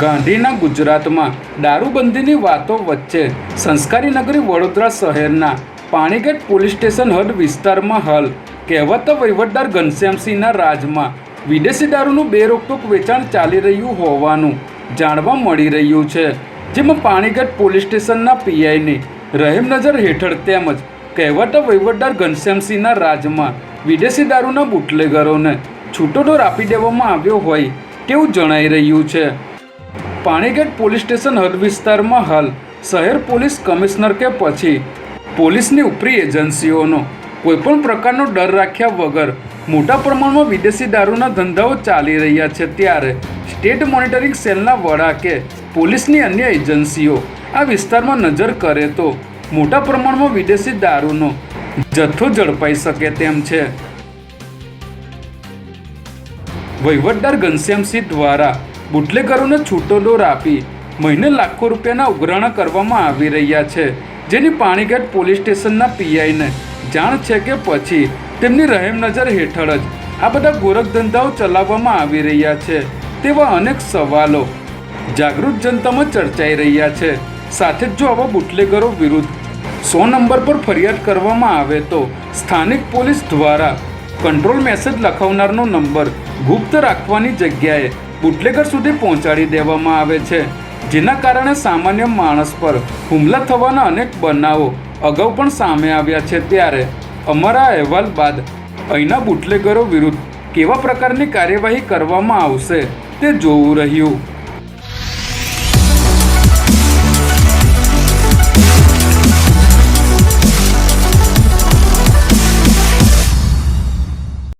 ગાંધીના ગુજરાતમાં દારૂબંધીની વાતો વચ્ચે સંસ્કારી નગરી વડોદરા શહેરના પાણીગેટ પોલીસ સ્ટેશન હદ વિસ્તારમાં હાલ કહેવાતા વહીવટદાર ઘનશ્યામસિંહના રાજમાં વિદેશી દારૂનું બેરોકટોક વેચાણ ચાલી રહ્યું હોવાનું જાણવા મળી રહ્યું છે. જેમાં પાણીગઢ પોલીસ સ્ટેશનના પીઆઈની રહેમ નજર હેઠળ તેમજ કહેવાતા વહીવટદાર ઘનશ્યામસિંહના રાજમાં વિદેશી દારૂના બુટલેગરોને છૂટોદોર આપી દેવામાં આવ્યો હોય તેવું જણાઈ રહ્યું છે. પાણીગેટ પોલીસ સ્ટેશન હદ વિસ્તારમાં હાલ શહેર પોલીસ કમિશનર કે પછી પોલીસની ઉપરી એજન્સીઓનો કોઈપણ પ્રકારનો ડર રાખ્યા વગર મોટા પ્રમાણમાં વિદેશી દારૂના ધંધાઓ ચાલી રહ્યા છે ત્યારે સ્ટેટ મોનિટરિંગ સેલના વડા કે પોલીસની અન્ય એજન્સીઓ આ વિસ્તારમાં નજર કરે તો મોટા પ્રમાણમાં વિદેશી દારૂનો જથ્થો ઝડપાઈ શકે તેમ છે. વહીવટદાર ઘનશ્યામસિંહ દ્વારા બુટલેગરોને છૂટો દોર આપી મહિને લાખો રૂપિયાના ઉઘરાણા કરવામાં આવી રહ્યા છે. જેની પાણીગેટ પોલીસ સ્ટેશનના પીઆઈને જાણ છે કે પછી તેમની રહેમ નજર હેઠળ જ આ બધા ગોરખ ધંધાઓ ચલાવવામાં આવી રહ્યા છે તેવા અનેક સવાલો જાગૃત જનતામાં ચર્ચાઈ રહ્યા છે. સાથે જ જો આવા બુટલેગરો વિરુદ્ધ સો નંબર પર ફરિયાદ કરવામાં આવે તો સ્થાનિક પોલીસ દ્વારા કંટ્રોલ મેસેજ લખાવનારનો નંબર ગુપ્ત રાખવાની જગ્યાએ બુટલેગર સુધી પહોંચાડી દેવામાં આવે છે. જેના કારણે સામાન્ય માણસ પર હુમલા થવાના અનેક બનાવો અગાઉ પણ સામે આવ્યા છે ત્યારે અમારા અહેવાલ બાદ અહીંના બુટલેગરો વિરુદ્ધ કેવા પ્રકારની કાર્યવાહી કરવામાં આવશે તે જોવું રહ્યું.